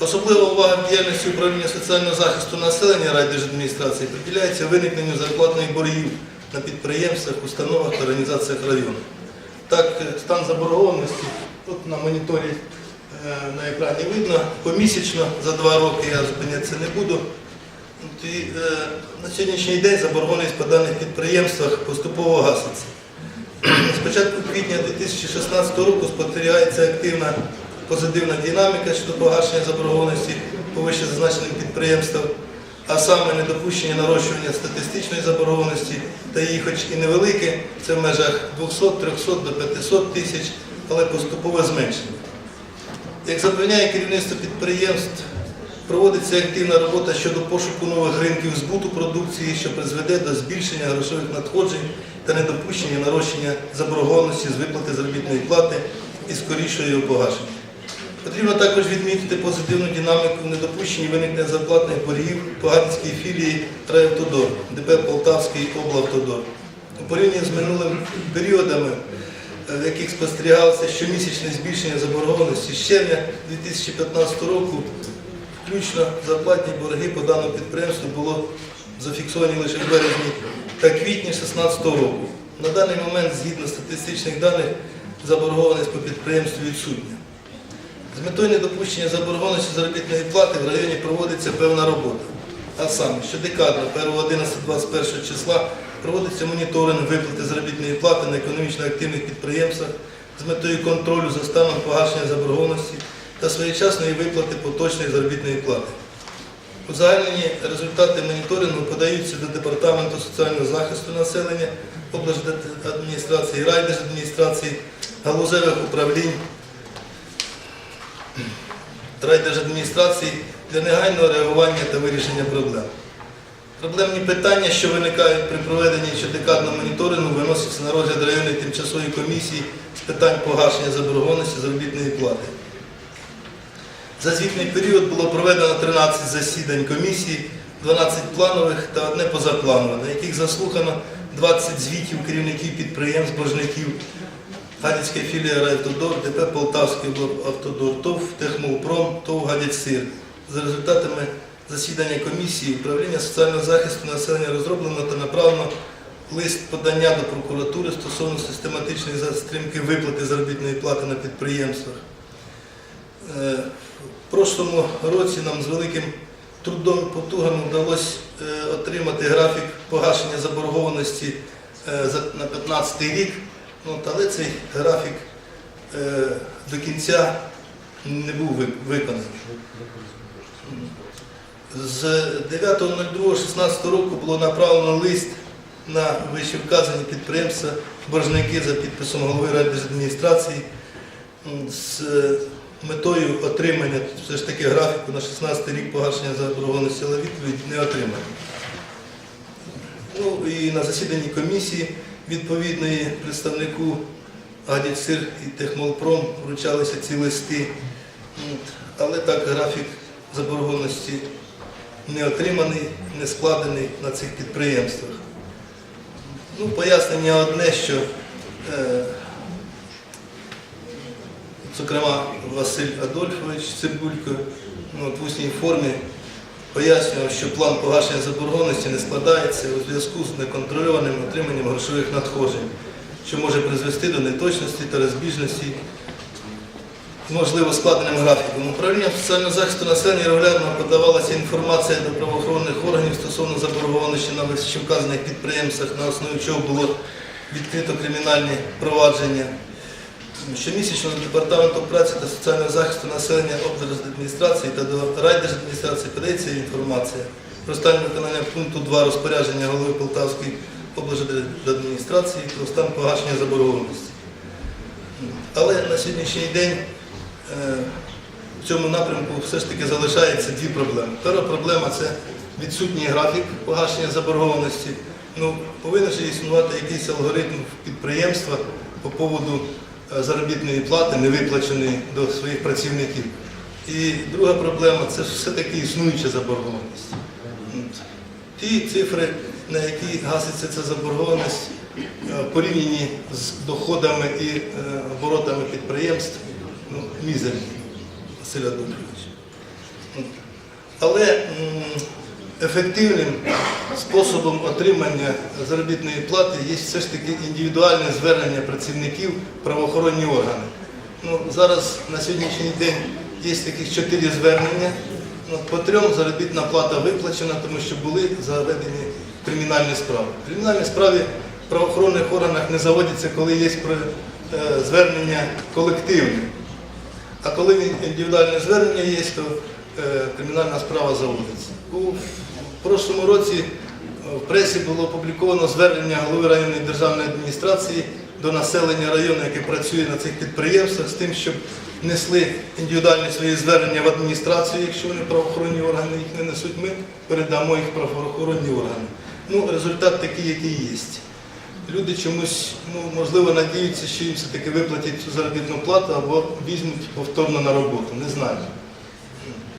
Особлива увага діяльності управління соціального захисту населення райдержадміністрації приділяється виникненню зарплатних боргів на підприємствах, установах та організаціях району. Так, е, стан заборгованості тут на моніторі е, на екрані видно помісячно за два роки, я зупинятися не буду. І, е, на сьогоднішній день заборгованість по даних підприємствах поступово гаситься. З початку квітня 2016 року спостерігається активна позитивна динаміка щодо погашення заборгованості по вище зазначеним підприємствам, а саме недопущення нарощування статистичної заборгованості та її, хоч і невелике, це в межах 200, 300 до 500 тисяч, але поступове зменшення. Як запевняє керівництво підприємств, проводиться активна робота щодо пошуку нових ринків збуту продукції, що призведе до збільшення грошових надходжень та недопущення нарощення заборгованості з виплати заробітної плати і скорішого його погашення. Потрібно також відмітити позитивну динаміку в недопущенні виникнення зарплатних боргів по Гадській філії «Райавтодор» ДП Полтавський облавтодор. У порівнянні з минулими періодами, е, в яких спостерігалося щомісячне збільшення заборгованості з червня 2015 року, включно зарплатні борги по даному підприємству було зафіксовані лише в березні та квітні 2016 року. На даний момент, згідно статистичних даних, заборгованість по підприємству відсутня. З метою недопущення заборгованості заробітної плати в районі проводиться певна робота. А саме, щодекадно 1.11.21 числа проводиться моніторинг виплати заробітної плати на економічно активних підприємствах з метою контролю за станом погашення заборгованості та своєчасної виплати поточної заробітної плати. Узагальнені результати моніторингу подаються до Департаменту соціального захисту населення, облдержадміністрації, райдержадміністрації, галузевих управлінь, райдержадміністрації для негайного реагування та вирішення проблем. Проблемні питання, що виникають при проведенні щодекадного моніторингу, виносяться на розгляд районної тимчасової комісії з питань погашення заборгованості заробітної плати. За звітний період було проведено 13 засідань комісії, 12 планових та одне позапланове, на яких заслухано 20 звітів керівників підприємств, боржників, Гадяцька філія «Райавтодор», ДП Полтавський автодор, ТОВ «Техмолпром», ТОВ «Гадяцсир». За результатами засідання комісії управління соціального захисту населення розроблено та направлено лист подання до прокуратури стосовно систематичної затримки виплати заробітної плати на підприємствах. Е, В прошлому році нам з великим трудом потугами вдалося е, отримати графік погашення заборгованості е, на 15 рік, от, але цей графік е, до кінця не був виконаний. З 9.02.16 року було направлено лист на вищевказані підприємства, боржники за підписом голови райдержадміністрації з е, метою отримання все ж таки графіку на 16 рік погашення заборгованості, але відповідь не отримана. Ну і на засіданні комісії відповідної представнику Гадяцсир і Техмолпром вручалися ці листи, але так графік заборгованості не отриманий, не складений на цих підприємствах. Ну, пояснення одне, що, е, зокрема, Василь Адольфович Цибулько ну, от в усній формі пояснював, що план погашення заборгованості не складається у зв'язку з неконтрольованим отриманням грошових надходжень, що може призвести до неточності та розбіжності можливо складеним графіком. Управлінням соціального захисту населення регулярно подавалася інформація до правоохоронних органів стосовно заборгованості на вищевказаних підприємствах, на основі чого було відкрито кримінальні провадження. Щомісячно до департаменту праці та соціального захисту населення облдержадміністрації та до райдержадміністрації подається інформація про стан виконання пункту 2 розпорядження голови Полтавської облдержадміністрації про стан погашення заборгованості. Але на сьогоднішній день е, в цьому напрямку все ж таки залишається дві проблеми. Перша проблема це відсутній графік погашення заборгованості. Ну, повинен же існувати якийсь алгоритм підприємства по поводу заробітної плати, не виплаченої до своїх працівників. І друга проблема це все-таки існуюча заборгованість. Ті цифри, на які гаситься ця заборгованість, е, порівняні з доходами і е, оборотами підприємств, ну, мізерні, Василь Адольфович. Але ефективним способом отримання заробітної плати є все ж таки індивідуальне звернення працівників правоохоронні органи. Ну, зараз на сьогоднішній день є таких чотири звернення. Ну, По трьом заробітна плата виплачена, тому що були заведені кримінальні справи. Кримінальні справи в правоохоронних органах не заводяться, коли є е, звернення колективне. А коли індивідуальне звернення є, то е, кримінальна справа заводиться. У прошлому році е, в пресі було опубліковано звернення голови районної державної адміністрації до населення району, яке працює на цих підприємствах, з тим, щоб несли індивідуальні свої звернення в адміністрацію, якщо вони правоохоронні органи їх не несуть, ми передамо їх в правоохоронні органи. Ну, результат такий, який є. Люди чомусь, ну, можливо, надіються, що їм все-таки виплатять цю заробітну плату або візьмуть повторно на роботу. Не знаю.